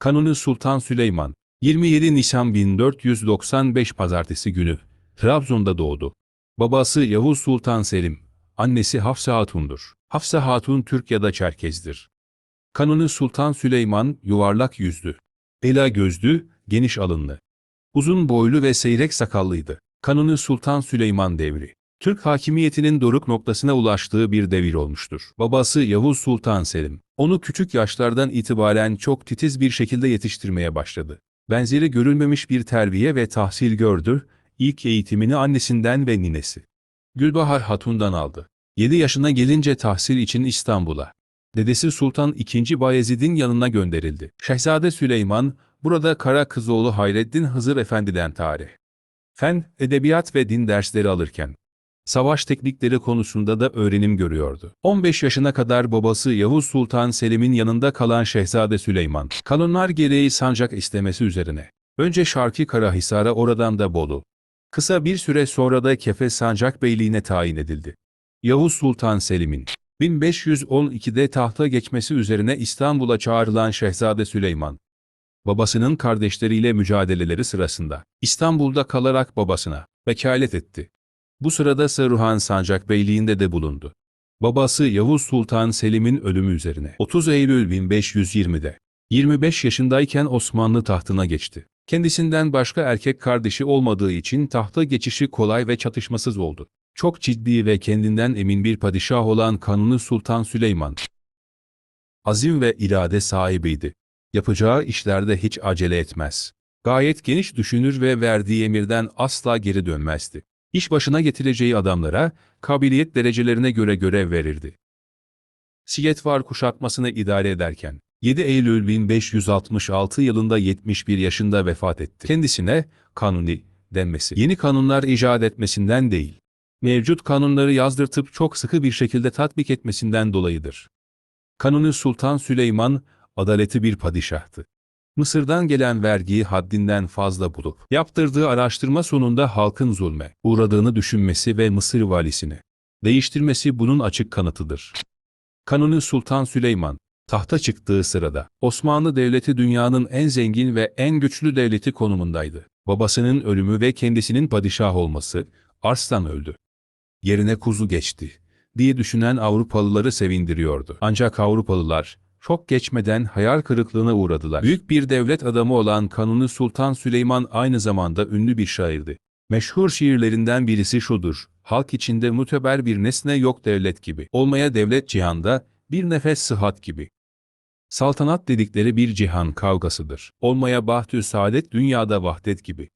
Kanuni Sultan Süleyman, 27 Nisan 1495 Pazartesi günü, Trabzon'da doğdu. Babası Yavuz Sultan Selim, annesi Hafsa Hatun'dur. Hafsa Hatun Türk ya da Çerkez'dir. Kanuni Sultan Süleyman, yuvarlak yüzlü, ela gözlü, geniş alınlı, uzun boylu ve seyrek sakallıydı. Kanuni Sultan Süleyman devri, Türk hakimiyetinin doruk noktasına ulaştığı bir devir olmuştur. Babası Yavuz Sultan Selim, onu küçük yaşlardan itibaren çok titiz bir şekilde yetiştirmeye başladı. Benzeri görülmemiş bir terbiye ve tahsil gördü, ilk eğitimini annesinden ve ninesi. Gülbahar Hatun'dan aldı. 7 yaşına gelince tahsil için İstanbul'a, dedesi Sultan II. Bayezid'in yanına gönderildi. Şehzade Süleyman, burada Kara Kızoğlu Hayreddin Hızır Efendi'den tarih, fen, edebiyat ve din dersleri alırken, savaş teknikleri konusunda da öğrenim görüyordu. 15 yaşına kadar babası Yavuz Sultan Selim'in yanında kalan Şehzade Süleyman, kanunlar gereği sancak istemesi üzerine, önce Şarkı Karahisar'a oradan da Bolu, kısa bir süre sonra da Kefes Sancak Beyliğine tayin edildi. Yavuz Sultan Selim'in 1512'de tahta geçmesi üzerine İstanbul'a çağrılan Şehzade Süleyman, babasının kardeşleriyle mücadeleleri sırasında İstanbul'da kalarak babasına vekalet etti. Bu sırada Saruhan Sancak Beyliği'nde de bulundu. Babası Yavuz Sultan Selim'in ölümü üzerine 30 Eylül 1520'de 25 yaşındayken Osmanlı tahtına geçti. Kendisinden başka erkek kardeşi olmadığı için tahta geçişi kolay ve çatışmasız oldu. Çok ciddi ve kendinden emin bir padişah olan Kanuni Sultan Süleyman, azim ve irade sahibiydi. Yapacağı işlerde hiç acele etmez. Gayet geniş düşünür ve verdiği emirden asla geri dönmezdi. İş başına getireceği adamlara, kabiliyet derecelerine göre görev verirdi. Siyetvar kuşatmasını idare ederken, 7 Eylül 1566 yılında 71 yaşında vefat etti. Kendisine, kanuni, denmesi, yeni kanunlar icat etmesinden değil, mevcut kanunları yazdırtıp çok sıkı bir şekilde tatbik etmesinden dolayıdır. Kanuni Sultan Süleyman, adaleti bir padişahtı. Mısır'dan gelen vergiyi haddinden fazla bulup, yaptırdığı araştırma sonunda halkın zulme uğradığını düşünmesi ve Mısır valisini değiştirmesi bunun açık kanıtıdır. Kanuni Sultan Süleyman, tahta çıktığı sırada Osmanlı Devleti dünyanın en zengin ve en güçlü devleti konumundaydı. Babasının ölümü ve kendisinin padişah olması, Arslan öldü. Yerine kuzu geçti diye düşünen Avrupalıları sevindiriyordu. Ancak Avrupalılar, çok geçmeden hayal kırıklığına uğradılar. Büyük bir devlet adamı olan Kanuni Sultan Süleyman aynı zamanda ünlü bir şairdi. Meşhur şiirlerinden birisi şudur. Halk içinde müteber bir nesne yok devlet gibi. Olmaya devlet cihanda, bir nefes sıhhat gibi. Saltanat dedikleri bir cihan kavgasıdır. Olmaya bahtü saadet dünyada vahdet gibi.